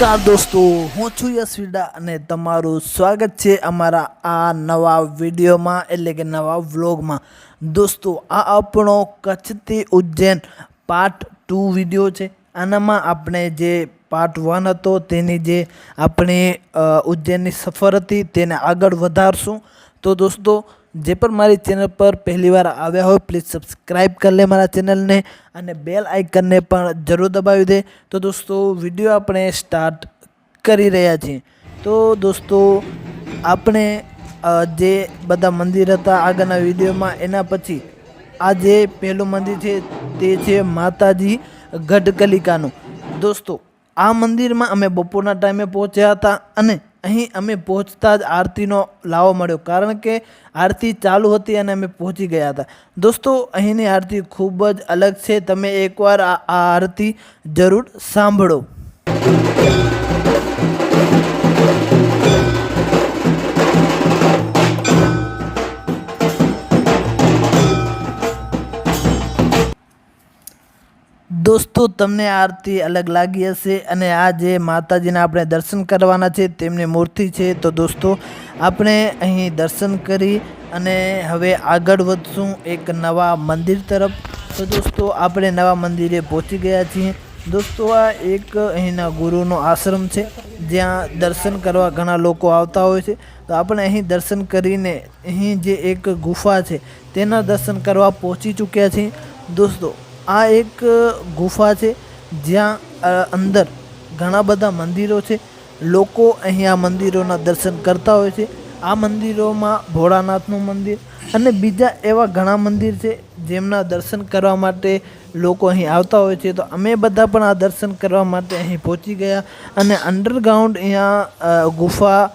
નમસ્કાર દોસ્તો, હું છું યશવીડા અને તમારું સ્વાગત છે અમારા આ નવા વિડીયોમાં, એટલે કે નવા વ્લોગમાં. દોસ્તો, આ આપણો કચ્છથી ઉજ્જૈન પાર્ટ ટુ વીડિયો છે. આનામાં આપણે જે પાર્ટ વન હતો, તેની જે આપણી ઉજ્જૈનની સફર હતી, તેને આગળ વધારશું. તો દોસ્તો જે પણ મારી ચેનલ પર પહેલીવાર આવ્યા હોય પ્લીઝ સબસ્ક્રાઈબ કરી લે મારા ચેનલને અને બેલ આઇકનને પણ જરૂર દબાવી દે. તો દોસ્તો વીડિયો આપણે સ્ટાર્ટ કરી રહ્યા છીએ. તો દોસ્તો, આપણે જે બધા મંદિર હતા આગળના વિડીયોમાં, એના પછી આ જે પહેલું મંદિર છે, તે છે માતાજી ગઢકલિકાનું. દોસ્તો, આ મંદિરમાં અમે બપોરના ટાઈમે પહોંચ્યા હતા અને અહીં અમે પહોંચતા જ આરતીનો લાવો મળ્યો. કારણ કે આરતી ચાલુ હતી અને અમે પહોંચી ગયા હતા. દોસ્તો, અહીંની આરતી ખૂબ જ અલગ છે. તમે એકવાર આ આરતી જરૂર સાંભળો. દોસ્તો, તમને આરતી અલગ લાગી હશે અને આ જે માતાજીના આપણે દર્શન કરવાના છે, તેમની મૂર્તિ છે. તો દોસ્તો, આપણે અહીં દર્શન કરી અને હવે આગળ વધશું એક નવા મંદિર તરફ. તો દોસ્તો, આપણે નવા મંદિરે પહોંચી ગયા છીએ. દોસ્તો, આ એક અહીંના ગુરુનો આશ્રમ છે, જ્યાં દર્શન કરવા ઘણા લોકો આવતા હોય છે. તો આપણે અહીં દર્શન કરીને અહીં જે એક ગુફા છે, તેના દર્શન કરવા પહોંચી ચૂક્યા છીએ. દોસ્તો આ એક ગુફા છે જ્યાં અંદર ઘણા બધા મંદિરો છે. લોકો અહીં આ મંદિરોના દર્શન કરતા હોય છે. આ મંદિરોમાં ભોળાનાથનું મંદિર અને બીજા એવા ઘણા મંદિર છે જેમના દર્શન કરવા માટે લોકો અહીં આવતા હોય છે. તો અમે બધા પણ આ દર્શન કરવા માટે અહીં પહોંચી ગયા અને અંડરગ્રાઉન્ડ અહીંયા ગુફા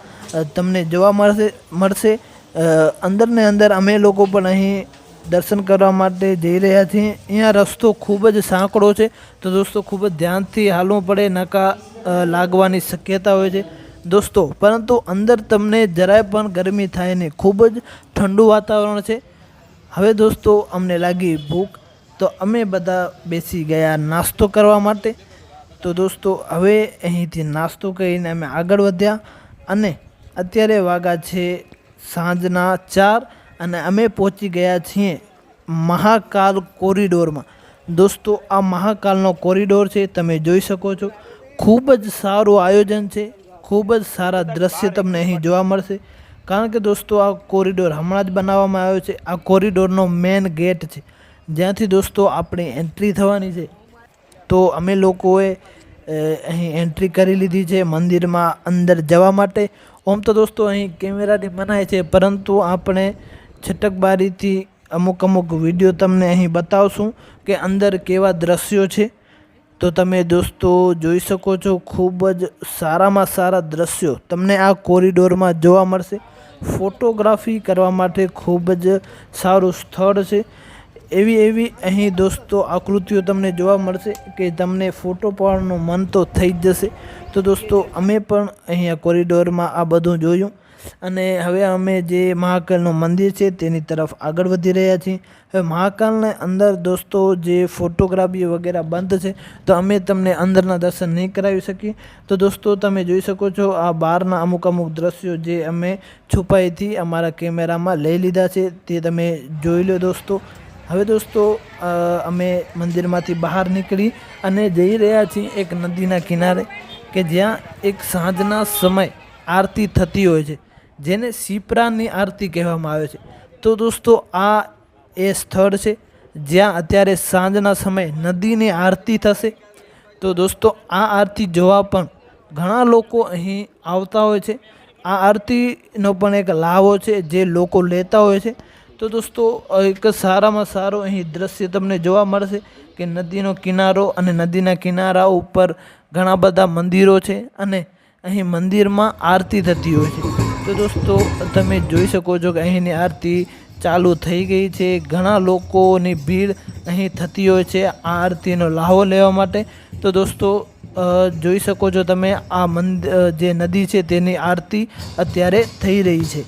તમને જોવા મળશે મળશે. અ, અંદર ને અંદર અમે લોકો પણ અહીં દર્શન કરવા માટે જઈ રહ્યા છીએ. અહીંયા રસ્તો ખૂબ જ સાંકડો છે. તો દોસ્તો, ખૂબ જ ધ્યાનથી હાલવું પડે, નકા લાગવાની શક્યતા હોય છે. દોસ્તો, પરંતુ અંદર તમને જરાય પણ ગરમી થાય નહીં. ખૂબ જ ઠંડુ વાતાવરણ છે. હવે દોસ્તો, અમને લાગી ભૂખ. તો અમે બધા બેસી ગયા નાસ્તો કરવા માટે. તો દોસ્તો, હવે અહીંથી નાસ્તો કરીને અમે આગળ વધ્યા. અને અત્યારે વાગા છે સાંજના ચાર. અને અમે પહોંચી ગયા છીએ મહાકાલ કોરિડોરમાં. દોસ્તો, આ મહાકાલનો કોરિડોર છે, તમે જોઈ શકો છો. ખૂબ જ સારું આયોજન છે, ખૂબ જ સારા દ્રશ્ય તમને અહીં જોવા મળશે. કારણ કે દોસ્તો, આ કોરિડોર હમણાં જ બનાવવામાં આવ્યો છે. આ કોરિડોરનો મેન ગેટ છે. જ્યાંથી દોસ્તો આપણી એન્ટ્રી થવાની છે. તો અમે લોકોએ અહીં એન્ટ્રી કરી લીધી છે મંદિરમાં અંદર જવા માટે. ઓમ તો દોસ્તો અહીં કેમેરાથી મનાય છે, પરંતુ આપણે છટકબારીથી અમુક અમુક વીડિયો તમને અહીં બતાવશું કે અંદર કેવા દ્રશ્યો છે. તો તમે દોસ્તો જોઈ શકો છો, ખૂબ જ સારામાં સારા દ્રશ્યો તમને આ કોરિડોરમાં જોવા મળશે. ફોટોગ્રાફી કરવા માટે ખૂબ જ સારું સ્થળ છે. એવી એવી અહીં દોસ્તો આકૃતિઓ તમને જોવા મળશે કે તમને ફોટો પાડવાનું મન તો થઈ જ જશે. તો દોસ્તો અમે પણ અહીંયા કોરિડોરમાં આ બધું જોયું. અને હવે અમે જે મહાકાલનું મંદિર છે તેની તરફ આગળ વધી રહ્યા છીએ. હવે મહાકાલને અંદર દોસ્તો જે ફોટોગ્રાફી વગેરે બંધ છે, તો અમે તમને અંદરના દર્શન નહીં કરાવી શકીએ. તો દોસ્તો, તમે જોઈ શકો છો આ બહારના અમુક અમુક દ્રશ્યો જે અમે છુપાઈથી અમારા કેમેરામાં લઈ લીધા છે, તે તમે જોઈ લો દોસ્તો. હવે દોસ્તો અમે મંદિરમાંથી બહાર નીકળી અને જઈ રહ્યા છીએ એક નદીના કિનારે, કે જ્યાં એક સાંજના સમય આરતી થતી હોય છે. જેને શિપ્રાની આરતી કહેવામાં આવે છે. તો દોસ્તો, આ એ સ્થળ છે, જ્યાં અત્યારે સાંજના સમયે નદીની આરતી થશે. તો દોસ્તો, આ આરતી જોવા પણ ઘણા લોકો અહીં આવતા હોય છે. આ આરતીનો પણ એક લાવો છે, જે લોકો લેતા હોય છે. તો દોસ્તો, એક સારામાં સારો અહીં દ્રશ્ય તમને જોવા મળશે કે નદીનો કિનારો અને નદીના કિનારા ઉપર ઘણા બધા મંદિરો છે અને અહીં મંદિરમાં આરતી થતી હોય છે. તો દોસ્તો, તમે જોઈ શકો છો કે અહીંની આરતી ચાલુ થઈ ગઈ છે. ઘણા લોકોની ભીડ અહીં થતી હોય છે આ આરતીનો લાહો લેવા માટે. તો દોસ્તો જોઈ શકો છો તમે આ મંદ જે નદી છે તેની આરતી અત્યારે થઈ રહી છે.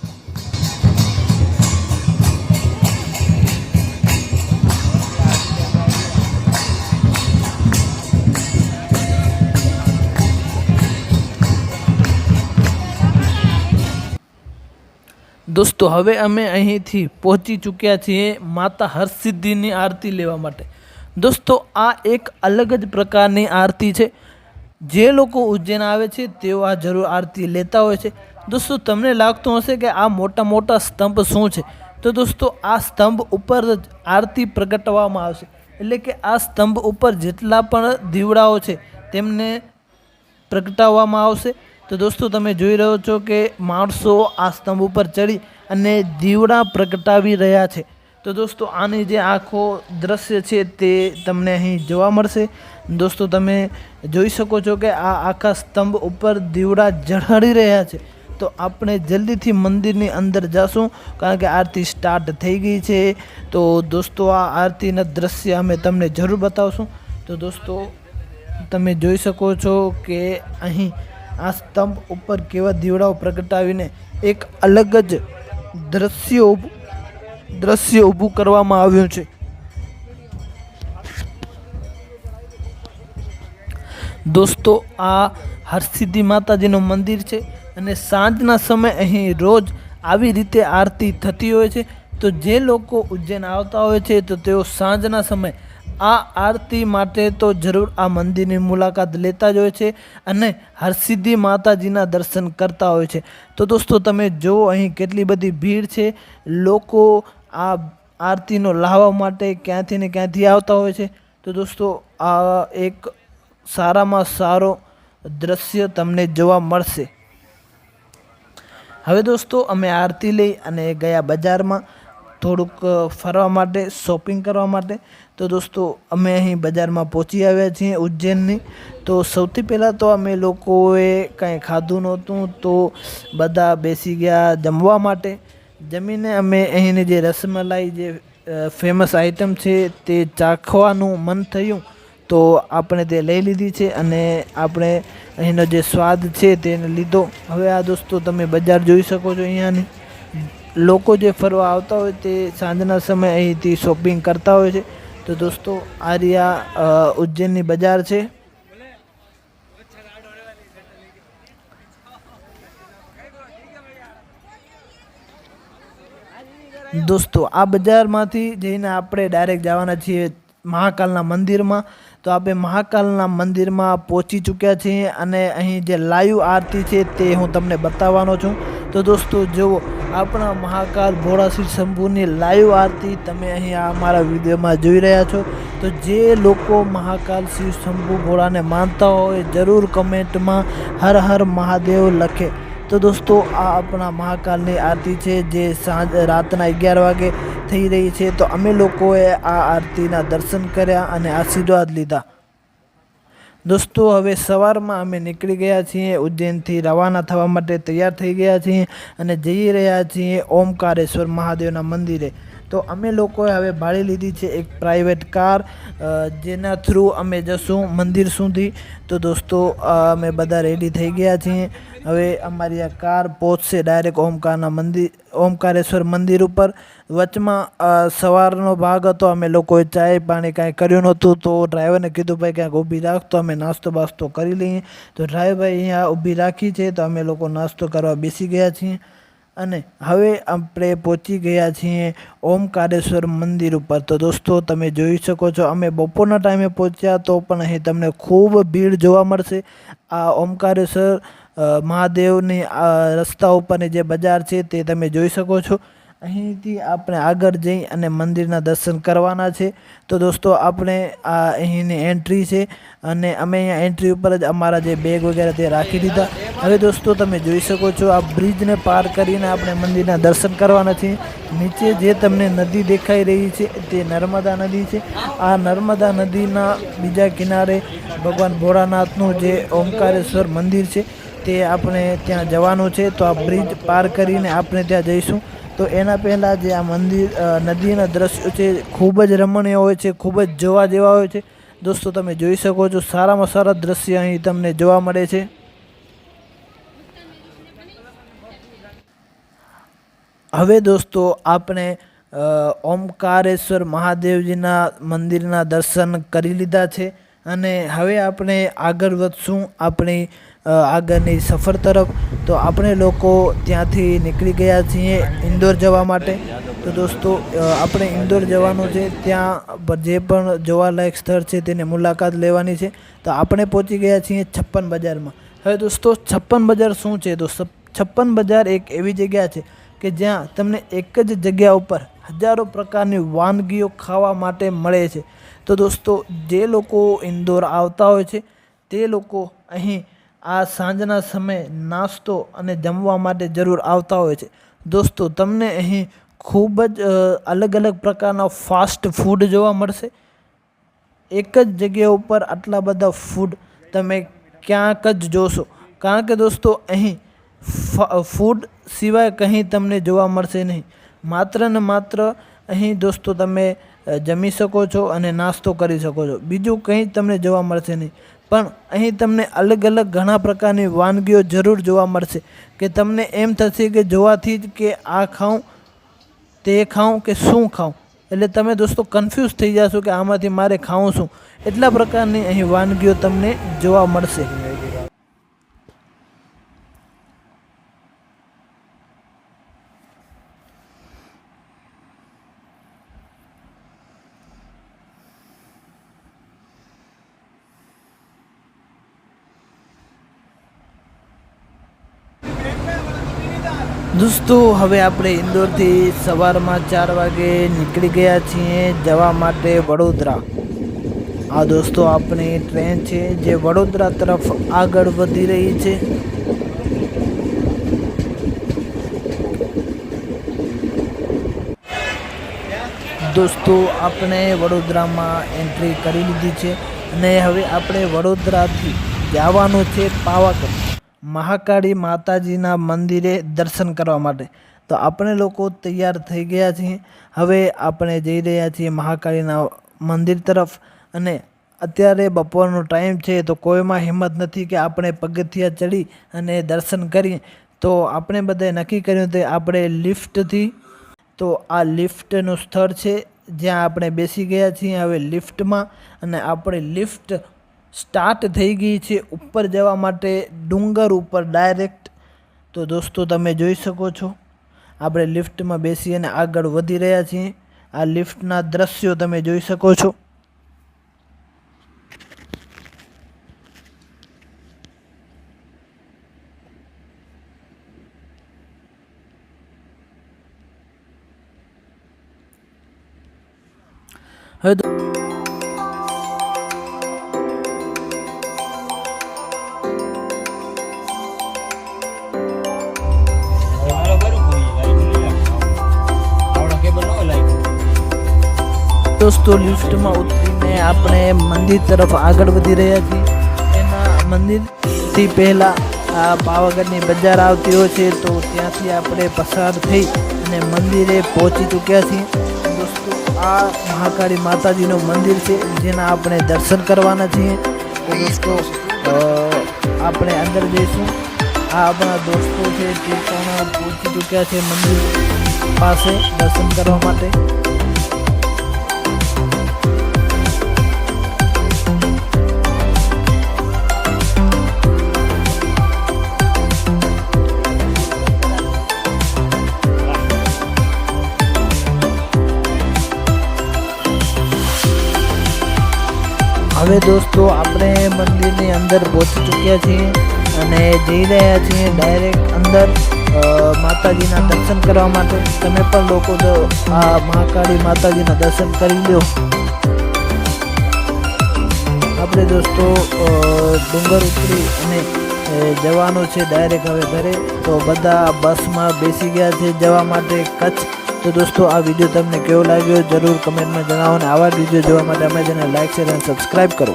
દોસ્તો, હવે અમે અહીંથી પહોંચી ચૂક્યા છીએ માતા હરસિદ્ધિની આરતી લેવા માટે. દોસ્તો, આ એક અલગ જ પ્રકારની આરતી છે. જે લોકો ઉજ્જૈન આવે છે, તેઓ આ જરૂર આરતી લેતા હોય છે. દોસ્તો, તમને લાગતું હશે કે આ મોટા મોટા સ્તંભ શું છે? તો દોસ્તો, આ સ્તંભ ઉપર જ આરતી પ્રગટવામાં આવશે. એટલે કે આ સ્તંભ ઉપર જેટલા પણ દીવડાઓ છે, તેમને પ્રગટાવવામાં આવશે. તો દોસ્તો, તમે જોઈ રહ્યો છો કે માણસો આ સ્તંભ ઉપર ચડી અને દીવડા પ્રગટાવી રહ્યા છે. તો દોસ્તો, આની જે આખો દ્રશ્ય છે તે તમને અહીં જોવા મળશે. દોસ્તો, તમે જોઈ શકો છો કે આ આખા સ્તંભ ઉપર દીવડા ઝળહળી રહ્યા છે. તો આપણે જલ્દીથી મંદિરની અંદર જશું, કારણ કે આરતી સ્ટાર્ટ થઈ ગઈ છે. તો દોસ્તો, આ આરતીના દ્રશ્ય અમે તમને જરૂર બતાવશું. તો દોસ્તો, તમે જોઈ શકો છો કે અહીં આ સ્તંભ ઉપર કેવા દીવડાઓ પ્રગટાવીને એક અલગ જ દ્રશ્ય દ્રશ્ય ઊભું કરવામાં આવ્યું છે. દોસ્તો, આ હરસિદ્ધિ માતાજીનું મંદિર છે અને સાંજના સમયે અહીં રોજ આવી રીતે આરતી થતી હોય છે. તો જે લોકો ઉજ્જૈન આવતા હોય છે, તો તેઓ સાંજના સમય આ આરતી માટે તો જરૂર આ મંદિરની મુલાકાત લેતા જ હોય છે અને હરસિદ્ધિ માતાજીના દર્શન કરતા હોય છે. તો દોસ્તો, તમે જુઓ અહીં કેટલી બધી ભીડ છે. લોકો આ આરતીનો લાવવા માટે ક્યાંથી ને ક્યાંથી આવતા હોય છે. તો દોસ્તો, આ એક સારામાં સારો દ્રશ્ય તમને જોવા મળશે. હવે દોસ્તો, અમે આરતી લઈ અને ગયા બજારમાં થોડુંક ફરવા માટે, શોપિંગ કરવા માટે. તો દોસ્તો, અમે અહીં બજારમાં પહોંચી આવ્યા છીએ ઉજ્જૈનની. તો સૌથી પહેલાં તો અમે લોકોએ કાંઈ ખાધું નહોતું તો બધા બેસી ગયા જમવા માટે. જમીને અમે અહીંની જે રસમલાઈ જે ફેમસ આઇટમ છે તે ચાખવાનું મન થયું. તો આપણે તે લઈ લીધી છે અને આપણે અહીંનો જે સ્વાદ છે તેને લીધો. હવે આ દોસ્તો તમે બજાર જોઈ શકો છો અહીંયાની. લોકો જે ફરવા આવતા હોય તે સાંજના સમયે અહીંથી શોપિંગ કરતા હોય છે. તો દોસ્તો આ રહ્યા ઉજ્જૈનની બજાર છે. દોસ્તો, આ બજારમાંથી જઈને આપણે ડાયરેક્ટ જવાના છીએ મહાકાલના મંદિરમાં. તો આપણે મહાકાલના મંદિરમાં પહોંચી ચૂક્યા છીએ અને અહીં જે લાઈવ આરતી છે તે હું તમને બતાવવાનો છું. તો દોસ્તો, જુઓ, આપણા મહાકાલ ભોળા શ્રી શંભુની લાઈવ આરતી તમે અહીં અમારા વિડીયોમાં જોઈ રહ્યા છો. તો જે લોકો મહાકાલ શિવ શંભુ ભોળાને માનતા હોય, જરૂર કમેન્ટમાં હર હર મહાદેવ લખે. તો દોસ્તો, આ આપણા મહાકાલની આરતી છે જે સાંજ, રાતના અગિયાર વાગે થઈ રહી છે. તો અમે લોકોએ આ આરતીના દર્શન કર્યા અને આશીર્વાદ લીધા. દોસ્તો, હવે સવારમાં અમે નીકળી ગયા છીએ ઉજ્જૈનથી રવાના થવા માટે તૈયાર થઈ ગયા છીએ અને જઈ રહ્યા છીએ ઓમકારેશ્વર મહાદેવના મંદિરે. તો અમે લોકોએ હવે ભાડી લીધી છે એક પ્રાઇવેટ કાર જેના થ્રુ અમે જશું મંદિર સુધી. તો દોસ્તો અમે બધા રેડી થઈ ગયા છીએ. હવે અમારી આ કાર પહોંચશે ડાયરેક્ટ ઓમકારના મંદિર, ઓમકારેશ્વર મંદિર ઉપર. વચમાં સવારનો ભાગ હતો, અમે લોકોએ ચાય પાણી કાંઈ કર્યું નહોતું. તો ડ્રાઈવરને કીધું, ભાઈ, ક્યાંક ઊભી રાખ. તો અમે નાસ્તો બાસ્તો કરી લઈએ. તો ડ્રાઈવર અહીંયા ઊભી રાખી છે, તો અમે લોકો નાસ્તો કરવા બેસી ગયા છીએ. અને હવે આપણે પહોંચી ગયા છીએ ઓમકારેશ્વર મંદિર ઉપર. તો દોસ્તો, તમે જોઈ શકો છો, અમે બપોરના ટાઈમે પહોંચ્યા તો પણ અહીં તમને ખૂબ ભીડ જોવા મળશે. આ ઓમકારેશ્વર મહાદેવની રસ્તા ઉપરની જે બજાર છે તે તમે જોઈ શકો છો. અહીંથી આપણે આગળ જઈ અને મંદિરના દર્શન કરવાના છે. તો દોસ્તો, આપણે આ અહીંની એન્ટ્રી છે અને અમે અહીંયા એન્ટ્રી ઉપર જ અમારા જે બેગ વગેરે તે રાખી દીધા. હવે દોસ્તો, તમે જોઈ શકો છો આ બ્રિજને પાર કરીને આપણે મંદિરના દર્શન કરવાના છે નીચે જે તમને નદી દેખાઈ રહી છે તે નર્મદા નદી છે. આ નર્મદા નદીના બીજા કિનારે ભગવાન ભોળાનાથનું જે ઓમકારેશ્વર મંદિર છે તે આપણે ત્યાં જવાનું છે. તો આ બ્રિજ પાર કરીને આપણે ત્યાં જઈશું. તો એના પહેલાં જે આ મંદિર નદીના દ્રશ્યો છે, ખૂબ જ રમણીય હોય છે, ખૂબ જ જોવા જેવા હોય છે. દોસ્તો, તમે જોઈ શકો છો, સારામાં સારા દ્રશ્ય અહીં તમને જોવા મળે છે. હવે દોસ્તો, આપણે ઓમકારેશ્વર મહાદેવજીના મંદિરના દર્શન કરી લીધા છે. અને હવે આપણે આગળ વધશું આપણી આગળની સફર તરફ. તો આપણે લોકો ત્યાંથી નીકળી ગયા છીએ ઇન્દોર જવા માટે. તો દોસ્તો આપણે ઇન્દોર જવાનું છે. ત્યાં જે પણ જોવાલાયક સ્થળ છે તેની મુલાકાત લેવાની છે. તો આપણે પહોંચી ગયા છીએ છપ્પન બજારમાં. હવે દોસ્તો, છપ્પન બજાર શું છે તો છપ્પન બજાર એક એવી જગ્યા છે કે જ્યાં તમને એક જ જગ્યા ઉપર હજારો પ્રકારની વાનગીઓ ખાવા માટે મળે છે. તો દોસ્તો, જે લોકો ઇન્દોર આવતા હોય છે, તે લોકો અહીં આ સાંજના સમયે નાસ્તો અને જમવા માટે જરૂર આવતા હોય છે. દોસ્તો, તમને અહીં ખૂબ જ અલગ અલગ પ્રકારના ફાસ્ટ ફૂડ જોવા મળશે. એક જ જગ્યા ઉપર આટલા બધા ફૂડ તમે ક્યાંક જ જોશો. કારણ કે દોસ્તો, અહીં ફૂડ સિવાય કંઈ તમને જોવા મળશે નહીં. માત્ર ને માત્ર અહીં દોસ્તો તમે જમી શકો છો અને નાસ્તો કરી શકો છો. બીજું કંઈ તમને જોવા મળશે નહીં. પણ અહીં તમને અલગ અલગ ઘણા પ્રકારની વાનગીઓ જરૂર જોવા મળશે કે તમને એમ થશે કે જોવાથી જ કે આ ખાઉં, તે ખાઉં કે શું ખાઉં. એટલે તમે દોસ્તો કન્ફ્યુઝ થઈ જશો કે આમાંથી મારે ખાઉં શું. એટલા પ્રકારની અહીં વાનગીઓ તમને જોવા મળશે. દોસ્તો, હવે આપણે ઇન્દોરથી સવારમાં ચાર વાગે નીકળી ગયા છીએ જવા માટે વડોદરા. આ દોસ્તો આપણી ટ્રેન છે જે વડોદરા તરફ આગળ વધી રહી છે. દોસ્તો, આપણે વડોદરામાં એન્ટ્રી કરી લીધી છે અને હવે આપણે વડોદરાથી જવાનું છે પાવાગઢ. મહાકાળી માતાજીના મંદિરે દર્શન કરવા માટે. તો આપણે લોકો તૈયાર થઈ ગયા છીએ. હવે આપણે જઈ રહ્યા છીએ મહાકાળીના મંદિર તરફ. અને અત્યારે બપોરનો ટાઈમ છે, તો કોઈમાં હિંમત નથી કે આપણે પગથિયા ચડી અને દર્શન કરીએ. તો આપણે બધાએ નક્કી કર્યું તે આપણે લિફ્ટથી. તો આ લિફ્ટનું સ્થળ છે, જ્યાં આપણે બેસી ગયા છીએ હવે લિફ્ટમાં. અને આપણે લિફ્ટ સ્ટાર્ટ થઈ ગઈ છે ઉપર જવા માટે ડુંગર ઉપર ડાયરેક્ટ. તો દોસ્તો, તમે જોઈ શકો છો. આપણે લિફ્ટમાં બેસી અને આગળ વધી રહ્યા છીએ. આ લિફ્ટના દ્રશ્યો તમે જોઈ શકો છો. હવે દોસ્તો, લિફ્ટમાં ઉતરીને આપણે મંદિર તરફ આગળ વધી રહ્યા છીએ. એના મંદિરથી પહેલાં આ પાવાગઢની બજાર આવતી હોય છે, તો ત્યાંથી આપણે પસાર થઈ અને મંદિરે પહોંચી ચૂક્યા છીએ. દોસ્તો, આ મહાકાળી માતાજીનું મંદિર છે, જેના આપણે દર્શન કરવાના છીએ. તો દોસ્તો આપણે અંદર જઈશું. આ આપણા દોસ્તો છે, તે પણ પહોંચી ચૂક્યા છે મંદિર પાસે દર્શન કરવા માટે. હવે દોસ્તો, આપણે મંદિરની અંદર પહોંચી ચૂક્યા છીએ અને જઈ રહ્યા છીએ ડાયરેક્ટ અંદર માતાજીના દર્શન કરવા માટે. તમે પણ લોકો જો આ મહાકાળી માતાજીના દર્શન કરી લો આપણે દોસ્તો ડુંગર ઉતરી અને જવાનું છે ડાયરેક્ટ હવે ઘરે. તો બધા બસમાં બેસી ગયા છે જવા માટે કચ્છ. તો દોસ્તો, આ વીડિયો તમને કેવો લાગ્યો જરૂર કમેન્ટમાં જણાવો અને આવા વીડિયો જોવા માટે અમે જેને લાઇક શેર અને સબસ્ક્રાઈબ કરો.